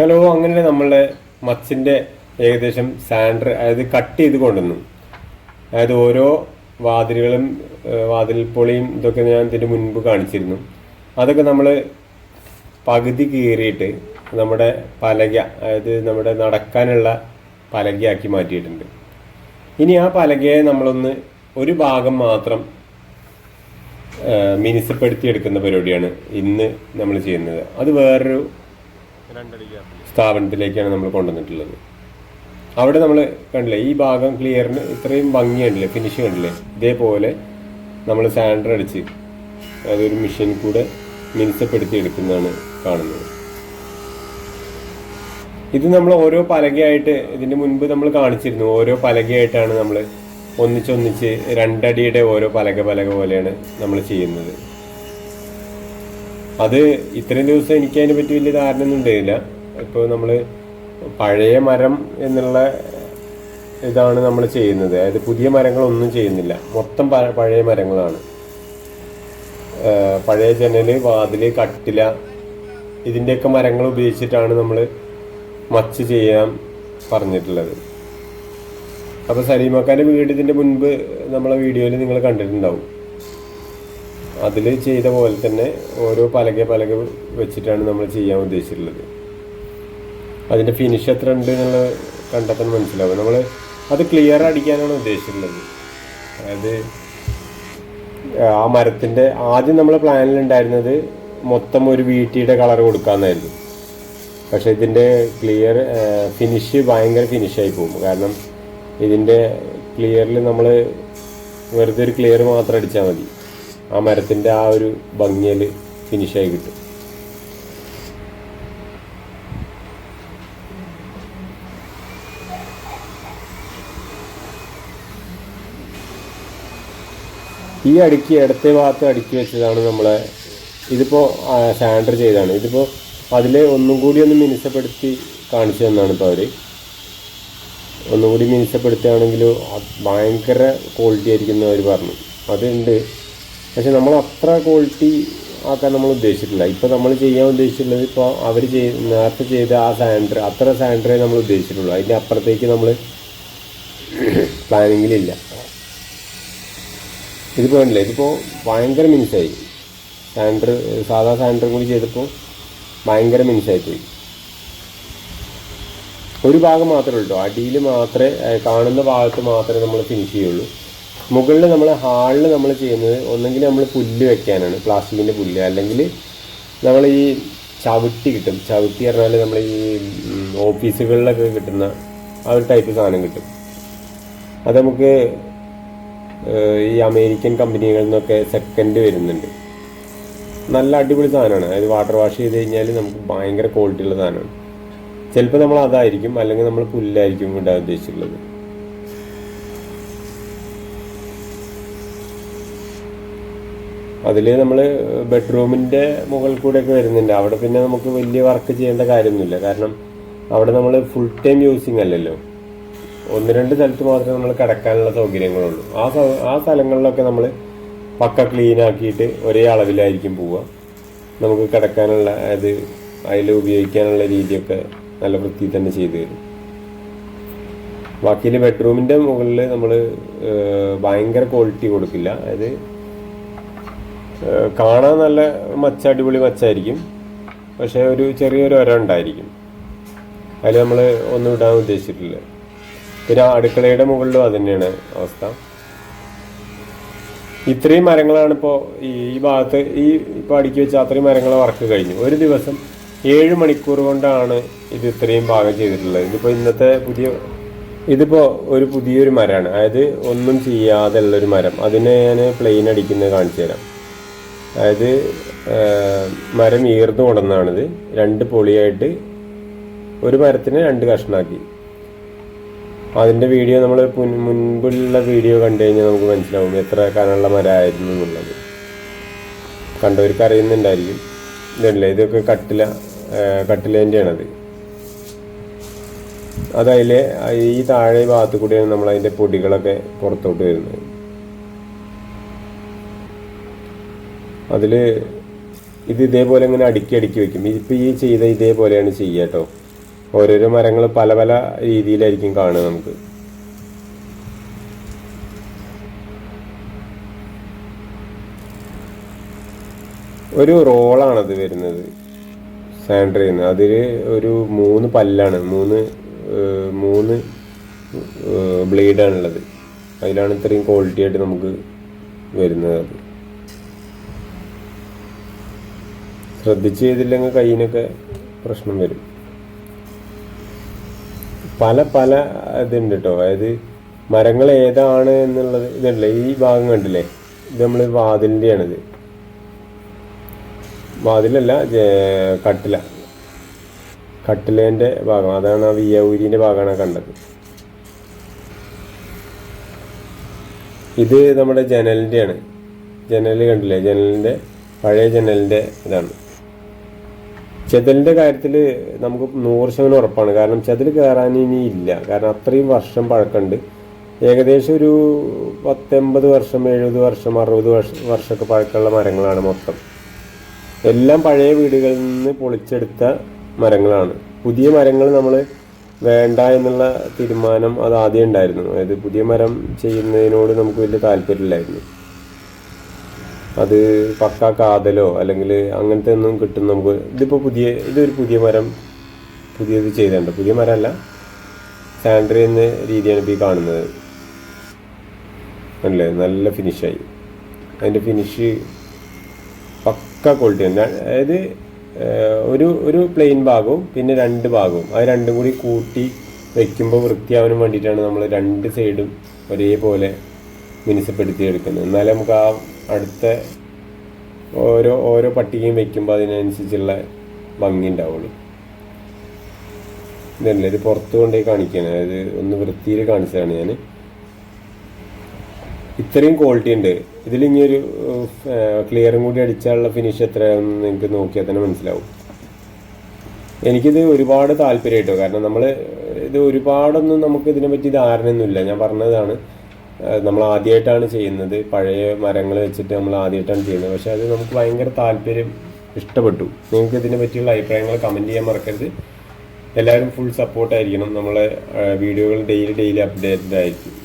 Hello അങ്ങനെ നമ്മളുടെ മച്ചിന്റെ ഏകദേശം സാൻഡർ അതായത് കട്ട് ചെയ്ത് കൊണ്ടുവന്നു. അതായത് ഓരോ വാതിലുകളും വാതിൽ പൊളിയും ഇതൊക്കെ ഞാൻ ഇതിന് മുൻപ് കാണിച്ചിരുന്നു. അതൊക്കെ നമ്മൾ പകുതി കീറിയിട്ട് നമ്മുടെ പലക അതായത് നമ്മുടെ നടക്കാനുള്ള പലകയാക്കി മാറ്റിയിട്ടുണ്ട്. ഇനി ആ പലകയെ നമ്മളൊന്ന് ഒരു ഭാഗം മാത്രം മിനുസപ്പെടുത്തി എടുക്കുന്ന പരിപാടിയാണ് ഇന്ന് നമ്മൾ ചെയ്യുന്നത്. അത് വേറൊരു സ്ഥാപനത്തിലേക്കാണ് നമ്മൾ കൊണ്ടുവന്നിട്ടുള്ളത്. അവിടെ നമ്മൾ കണ്ടില്ലേ ഈ ഭാഗം ക്ലിയറിന് ഇത്രയും ഭംഗി കണ്ടില്ലേ ഫിനിഷ് കണ്ടില്ലേ? ഇതേപോലെ നമ്മൾ സാൻഡർ അടിച്ച് അതൊരു മെഷീൻ കൂടെ മിനുസപ്പെടുത്തി എടുക്കുന്നതാണ് കാണുന്നത്. ഇത് നമ്മൾ ഓരോ പലകയായിട്ട് ഇതിന് മുൻപ് നമ്മൾ കാണിച്ചിരുന്നു. ഓരോ പലകയായിട്ടാണ് നമ്മൾ ഒന്നിച്ചൊന്നിച്ച് രണ്ടടിയുടെ ഓരോ പലക പലക പോലെയാണ് നമ്മൾ ചെയ്യുന്നത്. അത് ഇത്രയും ദിവസം എനിക്ക് അതിനെ പറ്റി വലിയ ധാരണ ഒന്നും ഉണ്ടായില്ല. ഇപ്പോൾ നമ്മൾ പഴയ മരം എന്നുള്ള ഇതാണ് നമ്മൾ ചെയ്യുന്നത്. അതായത് പുതിയ മരങ്ങളൊന്നും ചെയ്യുന്നില്ല. മൊത്തം പഴയ മരങ്ങളാണ്. പഴയ ജനൽ വാതിൽ കട്ടില ഇതിന്റെയൊക്കെ മരങ്ങൾ ഉപയോഗിച്ചിട്ടാണ് നമ്മൾ മച്ച് ചെയ്യാൻ പറഞ്ഞിട്ടുള്ളത്. അപ്പോൾ സലീമക്കാന്റെ വീട് ഇതിന്റെ മുൻപ് നമ്മളെ വീഡിയോയിൽ നിങ്ങൾ കണ്ടിട്ടുണ്ടാവും. അതിൽ ചെയ്ത പോലെ തന്നെ ഓരോ പലക പലക വെച്ചിട്ടാണ് നമ്മൾ ചെയ്യാൻ ഉദ്ദേശിച്ചിട്ടുള്ളത്. അതിന്റെ ഫിനിഷ് എത്ര ഉണ്ട് എന്നുള്ളത് കണ്ടെത്താൻ മനസ്സിലാവും. നമ്മൾ അത് ക്ലിയർ അടിക്കാനാണ് ഉദ്ദേശിച്ചിട്ടുള്ളത്. അതായത് ആ മരത്തിന്റെ ആദ്യം നമ്മൾ പ്ലാനിലുണ്ടായിരുന്നത് മൊത്തം ഒരു വീട്ടിയുടെ കളർ കൊടുക്കാമെന്നായിരുന്നു പക്ഷേ ഇതിന്റെ ക്ലിയർ ഫിനിഷ് ഭയങ്കര ഫിനിഷായി പോകും. കാരണം ഇതിന്റെ ക്ലിയറിൽ നമ്മൾ വെറുതെ ഒരു ക്ലിയർ മാത്രം അടിച്ചാൽ മതി. ആ മരത്തിന്റെ ആ ഒരു ഭംഗിയിൽ ഫിനിഷായി കിട്ടും. ഈ അടുക്കി ഇടത്തെ ഭാഗത്ത് അടുക്കി വെച്ചതാണ് നമ്മളെ ഇതിപ്പോൾ സാൻഡർ ചെയ്താണ് ഇതിപ്പോൾ അതിൽ ഒന്നും കൂടി ഒന്ന് മിനുസപ്പെടുത്തി കാണിച്ചു തന്നാണ് ഇപ്പോൾ അവർ ഒന്നുകൂടി മിനുസപ്പെടുത്തുകയാണെങ്കിൽ ഭയങ്കര ക്വാളിറ്റി ആയിരിക്കും അവർ പറഞ്ഞു. അതുണ്ട്. പക്ഷെ നമ്മൾ അത്ര ക്വാളിറ്റി ആക്കാൻ നമ്മൾ ഉദ്ദേശിച്ചിട്ടില്ല. ഇപ്പോൾ നമ്മൾ ചെയ്യാൻ ഉദ്ദേശിച്ചിട്ടുള്ളത് ഇപ്പോൾ അവർ ചെയ് നേരത്തെ ചെയ്ത ആ സാൻഡർ അത്ര സാൻഡറേ നമ്മൾ ഉദ്ദേശിച്ചിട്ടുള്ളൂ. അതിന്റെ അപ്പുറത്തേക്ക് നമ്മൾ പ്ലാനിങ്ങിലില്ല ഇതിപ്പോൾ വേണ്ടില്ല ഇതിപ്പോൾ ഭയങ്കര മിനുസായി. സാൻഡർ സാധാ സാൻഡർ കൂടി ചെയ്തപ്പോൾ ഭയങ്കര മിനുസായി പോയി. ഒരു ഭാഗം മാത്രമേ ഉള്ളൂ അടിയിൽ മാത്രമേ കാണുന്ന ഭാഗത്ത് മാത്രമേ നമ്മൾ ഫിനിഷ് ചെയ്യുള്ളൂ. മുകളിൽ നമ്മൾ ഹാളിൽ നമ്മൾ ചെയ്യുന്നത് ഒന്നെങ്കിൽ നമ്മൾ പുല്ല് വെക്കാനാണ് പ്ലാസ്റ്റിക്കിന്റെ പുല്ല്. അല്ലെങ്കിൽ നമ്മൾ ഈ ചവിട്ടി കിട്ടും. ചവിട്ടി പറഞ്ഞാൽ നമ്മൾ ഈ ഓഫീസുകളിലൊക്കെ കിട്ടുന്ന ആ ഒരു ടൈപ്പ് സാധനം കിട്ടും. അത് നമുക്ക് ഈ അമേരിക്കൻ കമ്പനികളിൽ നിന്നൊക്കെ സെക്കൻഡ് വരുന്നുണ്ട്. നല്ല അടിപൊളി സാധനമാണ്. അതായത് വാട്ടർ വാഷ് ചെയ്ത് കഴിഞ്ഞാൽ നമുക്ക് ഭയങ്കര ക്വാളിറ്റി ഉള്ള സാധനമാണ്. ചിലപ്പോൾ നമ്മൾ അതായിരിക്കും അല്ലെങ്കിൽ നമ്മൾ പുല്ലായിരിക്കും ഇടാൻ ഉദ്ദേശിച്ചിട്ടുള്ളത്. അതിൽ നമ്മൾ ബെഡ്റൂമിന്റെ മുകളിൽ കൂടെയൊക്കെ വരുന്നുണ്ട്. അവിടെ പിന്നെ നമുക്ക് വലിയ വർക്ക് ചെയ്യേണ്ട കാര്യമൊന്നുമില്ല. കാരണം അവിടെ നമ്മൾ ഫുൾ ടൈം യൂസിങ് അല്ലല്ലോ. ഒന്ന് രണ്ട് സ്ഥലത്ത് മാത്രമേ നമ്മൾ കിടക്കാനുള്ള സൗകര്യങ്ങളുള്ളൂ. ആ ആ സ്ഥലങ്ങളിലൊക്കെ നമ്മൾ പക്ക ക്ലീൻ ആക്കിയിട്ട് ഒരേ അളവിലായിരിക്കും പോവുക. നമുക്ക് കിടക്കാനുള്ള അത് അതിൽ ഉപയോഗിക്കാനുള്ള രീതിയൊക്കെ നല്ല വൃത്തി തന്നെ ചെയ്തു തരും. ബാക്കിയിൽ ബെഡ്റൂമിന്റെ മുകളിൽ നമ്മൾ ഭയങ്കര ക്വാളിറ്റി കൊടുക്കില്ല. അതായത് കാണാൻ നല്ല മച്ച അടിപൊളി മച്ചായിരിക്കും. പക്ഷേ ഒരു ചെറിയൊരു ഒര ഉണ്ടായിരിക്കും. അതിൽ നമ്മൾ ഒന്നും ഇടാൻ ഉദ്ദേശിച്ചിട്ടില്ല. പിന്നെ അടുക്കളയുടെ മുകളിലും അത് തന്നെയാണ് അവസ്ഥ. ഇത്രയും മരങ്ങളാണ് ഇപ്പോൾ ഈ ഈ ഭാഗത്ത് ഈ ഇപ്പോൾ അടുക്കി വെച്ച അത്രയും മരങ്ങൾ വർക്ക് കഴിഞ്ഞു. ഒരു ദിവസം ഏഴ് മണിക്കൂർ കൊണ്ടാണ് ഇത് ഇത്രയും പാകം ചെയ്തിട്ടുള്ളത്. ഇതിപ്പോൾ ഇന്നത്തെ പുതിയ ഇതിപ്പോൾ ഒരു പുതിയൊരു മരമാണ് അതായത് ഒന്നും ചെയ്യാതെ ഉള്ളൊരു മരം. അതിനെ ഞാൻ പ്ലെയിൻ അടിക്കുന്നത് കാണിച്ചു തരാം. അതായത് മരം ഈർന്നു കൊണ്ടുവന്നാണിത് രണ്ട് പൊളിയായിട്ട് ഒരു മരത്തിന് രണ്ട് കഷ്ണാക്കി. അതിന്റെ വീഡിയോ നമ്മൾ മുൻപുള്ള വീഡിയോ കണ്ടു കഴിഞ്ഞാൽ നമുക്ക് മനസ്സിലാവും എത്ര കനമുള്ള മരമായിരുന്നു എന്നുള്ളത്. കണ്ടവർക്ക് അറിയുന്നുണ്ടായിരിക്കും. ഇതല്ലേ ഇതൊക്കെ കട്ടില കട്ടിലേന്റെയാണത് അതതിലെ ഈ താഴെ ഭാഗത്ത് കൂടിയാണ് നമ്മൾ അതിന്റെ പൊടികളൊക്കെ പുറത്തോട്ട് വരുന്നത്. അതിൽ ഇത് ഇതേപോലെ ഇങ്ങനെ അടുക്കി അടുക്കി വെക്കും. ഇപ്പം ഈ ചെയ്ത ഇതേപോലെയാണ് ചെയ്യുക കേട്ടോ ഓരോരോ മരങ്ങൾ പല പല രീതിയിലായിരിക്കും കാണുക നമുക്ക്. ഒരു റോളാണത് വരുന്നത്. സാൻഡ്രിന്ന് അതിൽ ഒരു മൂന്ന് പല്ലാണ്. മൂന്ന് മൂന്ന് ബ്ലേഡാണുള്ളത്. അതിലാണ് ഇത്രയും ക്വാളിറ്റി ആയിട്ട് നമുക്ക് വരുന്നത്. അത് ശ്രദ്ധിച്ച് ചെയ്തില്ലെങ്കിൽ കയ്യിനൊക്കെ പ്രശ്നം വരും. പല പല ഇതുണ്ട് കേട്ടോ അതായത് മരങ്ങൾ ഏതാണ് എന്നുള്ളത് ഇതല്ലേ ഈ ഭാഗം കണ്ടില്ലേ? ഇത് നമ്മൾ വാതിലിന്റെയാണിത് വാതിലല്ല കട്ടില. കട്ടിലേന്റെ ഭാഗം. അതാണ് ആ വിയൗരിന്റെ ഭാഗമാണ് കണ്ടത്. ഇത് നമ്മുടെ ജനലിന്റെയാണ് ജനൽ കണ്ടില്ലേ? ജനലിന്റെ പഴയ ജനലിന്റെ ഇതാണ്. ചെതലിന്റെ കാര്യത്തിൽ നമുക്ക് നൂറ് ശതമാനം ഉറപ്പാണ്. കാരണം ചെതൽ കയറാൻ ഇനി ഇല്ല. കാരണം അത്രയും വർഷം പഴക്കമുണ്ട്. ഏകദേശം ഒരു പത്തൊമ്പത് വർഷം എഴുപത് വർഷം അറുപത് വർഷം വർഷമൊക്കെ പഴക്കമുള്ള മരങ്ങളാണ് മൊത്തം. എല്ലാം പഴയ വീടുകളിൽ നിന്ന് പൊളിച്ചെടുത്ത മരങ്ങളാണ്. പുതിയ മരങ്ങൾ നമ്മൾ വേണ്ട എന്നുള്ള തീരുമാനം അത് ആദ്യം ഉണ്ടായിരുന്നു. അതായത് പുതിയ മരം ചെയ്യുന്നതിനോട് നമുക്ക് വലിയ താല്പര്യമില്ലായിരുന്നു. അത് പക്ക കാതലോ അല്ലെങ്കിൽ അങ്ങനത്തെ ഒന്നും കിട്ടും നമുക്ക് ഇതിപ്പോൾ പുതിയ ഇതൊരു പുതിയ മരം പുതിയത് ചെയ്തിട്ടുണ്ട് പുതിയ മരമല്ല. സാൻഡറി എന്ന രീതിയാണ് ഇപ്പോൾ ഈ കാണുന്നത്. അല്ലേ? നല്ല ഫിനിഷായി അതിന്റെ ഫിനിഷ് പക്ക ക്വാളിറ്റി ഉണ്ട് അതായത് ഒരു ഒരു പ്ലെയിൻ ഭാഗവും പിന്നെ രണ്ട് ഭാഗവും. അത് രണ്ടും കൂടി കൂട്ടി വയ്ക്കുമ്പോൾ വൃത്തിയാവാനും വേണ്ടിയിട്ടാണ് നമ്മൾ രണ്ട് സൈഡും ഒരേപോലെ മിനുസപ്പെടുത്തി എടുക്കുന്നത് എന്നാലേ നമുക്ക് ആ അടുത്ത ഓരോ ഓരോ പട്ടികയും വെക്കുമ്പോൾ അതിനനുസരിച്ചുള്ള ഭംഗി ഉണ്ടാവുള്ളൂ. ഇതല്ല ഇത് പുറത്ത് കൊണ്ടുപോയി കാണിക്കുകയാണ് അതായത് ഒന്ന് വൃത്തിയിൽ കാണിച്ചതാണ് ഞാൻ ഇത്രയും ക്വാളിറ്റി ഉണ്ട്. ഇതിൽ ഇനി ഒരു ക്ലിയറും കൂടി അടിച്ചാലുള്ള ഫിനിഷ് എത്രയാണെന്ന് നിങ്ങൾക്ക് നോക്കിയാൽ തന്നെ മനസ്സിലാവും. എനിക്കിത് ഒരുപാട് താല്പര്യം കേട്ടോ കാരണം നമ്മൾ ഇത് ഒരുപാടൊന്നും നമുക്ക് ഇതിനെ പറ്റി ധാരണയൊന്നുമില്ല. ഞാൻ പറഞ്ഞതാണ് നമ്മൾ ആദ്യമായിട്ടാണ് ചെയ്യുന്നത്. പഴയ മരങ്ങൾ വെച്ചിട്ട് നമ്മൾ ആദ്യമായിട്ടാണ് ചെയ്യുന്നത്. പക്ഷേ അത് നമുക്ക് ഭയങ്കര താല്പര്യം ഇഷ്ടപ്പെട്ടു. നിങ്ങൾക്ക് ഇതിനെ പറ്റിയുള്ള അഭിപ്രായങ്ങൾ കമന്റ് ചെയ്യാൻ മറക്കരുത്. എല്ലാവരും ഫുൾ സപ്പോർട്ടായിരിക്കണം നമ്മളെ വീഡിയോകൾ ഡെയിലി ഡെയിലി അപ്ഡേറ്റഡ് ആയിരിക്കും